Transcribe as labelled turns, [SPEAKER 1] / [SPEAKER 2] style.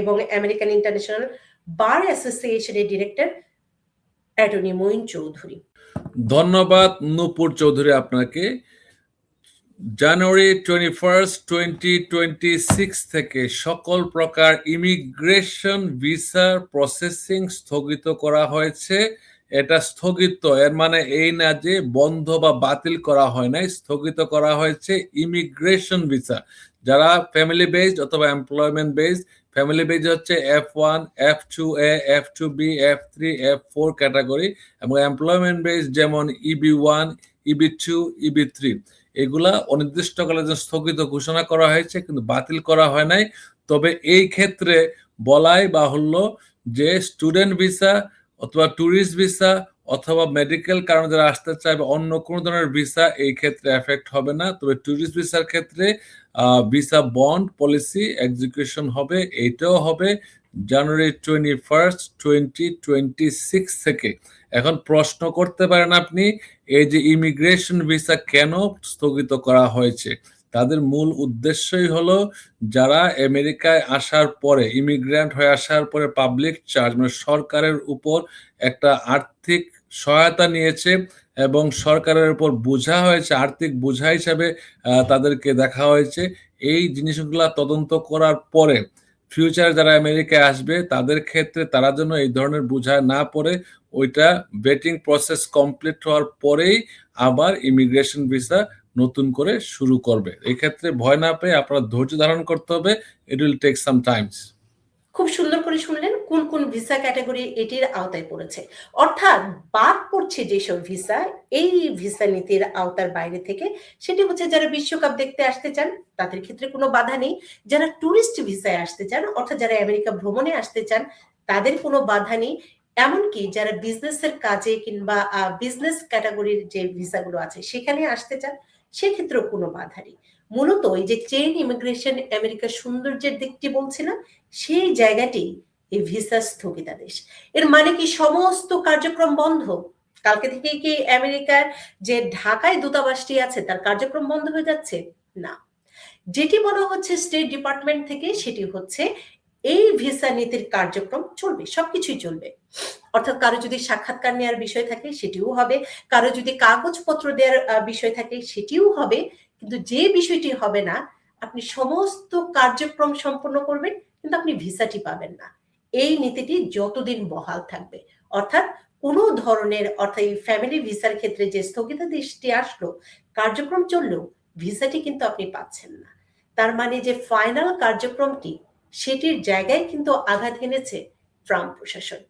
[SPEAKER 1] এবং American international বার অ্যাসোসিয়েশনের director attorney Moin Chowdhury
[SPEAKER 2] ধন্যবাদ নূপুর চৌধুরী আপনাকে। January twenty first twenty twenty six থেকে সকল প্রকার ইমিগ্রেশন ভিসার প্রসেসিং স্থগিত করা হয়েছে। এটা স্থগিত, এর মানে এই না যে বন্ধ বা বাতিল করা হয় নাই, স্থগিত করা হয়েছে ইমিগ্রেশন ভিসা যারা ফ্যামিলি বেসড অথবা এমপ্লয়মেন্ট বেসড ফ্যামিলি বেজ হচ্ছে F one F two A F two B F three F four category এবং এমপ্লয়মেন্ট বেজ যেমন EB one EB two EB three এগুলা অনির্দিষ্টকালের জন্য স্থগিত ঘোষণা করা হয়েছে কিন্তু বাতিল করা হয় নাই। তবে এই ক্ষেত্রে বলাই বাহুল্য যে স্টুডেন্ট ভিসা অথবা ট্যুরিস্ট ভিসা অথবা মেডিকেল কারণে যারা আসতে চাইবে অন্য কোনো ধরনের ভিসা এই ক্ষেত্রে এফেক্ট হবে না। তবে ট্যুরিস্ট ভিসার ক্ষেত্রে ভিসা বন্ড পলিসি এক্সিকিউশন হবে এইটাও হবে January twenty first twenty twenty six থেকে। এখন প্রশ্ন করতে পারেন আপনি, এই যে ইমিগ্রেশন ভিসা কেন স্থগিত করা হয়েছে? তাদের মূল উদ্দেশ্যই হলো যারা আমেরিকায় আসার পরে ইমিগ্রেন্ট হয়ে আসার পরে পাবলিক চার্জ মানে সরকারের উপর একটা আর্থিক সহায়তা নিয়েছে এবং সরকারের উপর বোঝা হয়েছে, আর্থিক বোঝা হিসাবে তাদেরকে দেখা হয়েছে। এই জিনিসগুলা তদন্ত করার পরে ফিউচার যারা আমেরিকায় আসবে, তাদের ক্ষেত্রে তারা যেন এই ধরনের বোঝা না পড়ে, ওইটা বেটিং প্রসেস কমপ্লিট হওয়ার পরেই আবার ইমিগ্রেশন ভিসা নতুন করে শুরু করবে। এই ক্ষেত্রে ভয় না পেয়ে আপনার ধৈর্য ধারণ করতে হবে। It will take some times
[SPEAKER 1] খুব সুন্দর করে শুনলেন কোন কোন ভিসা ক্যাটাগরি এটির আওতায় পড়েছে। অর্থাৎ বাদ পড়ছে যেসব ভিসা, এই ভিসা নীতির আওতার বাইরে থেকে সেটি হচ্ছে যারা বিশ্বকাপ দেখতে আসতে চান, তাদের ক্ষেত্রে কোনো বাধা নেই। যারা টুরিস্ট ভিসায় আসতে চান, অর্থাৎ যারা আমেরিকা ভ্রমণে আসতে চান, তাদের কোনো বাধা নেই। এমনকি যারা বিজনেসের কাজে কিংবা বিজনেস ক্যাটাগরির যে ভিসাগুলো আছে, সেখানে আসতে চান সেক্ষেত্রেও কোনো বাধা নেই। মূলত এই যে চেইন ইমিগ্রেশন আমেরিকার সৌন্দর্যের দিকটি বলছিলাম, সেই জায়গাটি এই ভিসা স্থগিতাদেশ। এর মানে কি সমস্ত কার্যক্রম বন্ধ? কালকে থেকে কি আমেরিকার যে ঢাকায় দূতাবাসটি আছে, তার কার্যক্রম বন্ধ হয়ে যাচ্ছে? না। যেটি বলা হচ্ছে স্টেট ডিপার্টমেন্ট থেকে, সেটি হচ্ছে এই ভিসা নীতির কার্যক্রম চলবে, সবকিছুই চলবে। অর্থাৎ কারও যদি সাক্ষাৎকার নেওয়ার বিষয় থাকে সেটিও হবে, কারও যদি কাগজপত্র দেওয়ার বিষয় থাকে সেটিও হবে, কিন্তু যে বিষয়টি হবে না, আপনি সমস্ত কার্যক্রম সম্পন্ন করবেন, কিন্তু আপনি ভিসাটি পাবেন না। এই নীতিটি যতদিন বহাল থাকবে। অর্থাৎ কোনো ধরনের, অর্থাৎ এই ফ্যামিলি ভিসার ক্ষেত্রে যে স্থগিতাদেশটি আসলো, কার্যক্রম চললেও ভিসাটি কিন্তু আপনি পাচ্ছেন না। তার মানে যে ফাইনাল কার্যক্রমটি, সেটির জায়গায় কিন্তু আঘাত এনেছে ট্রাম্প প্রশাসন।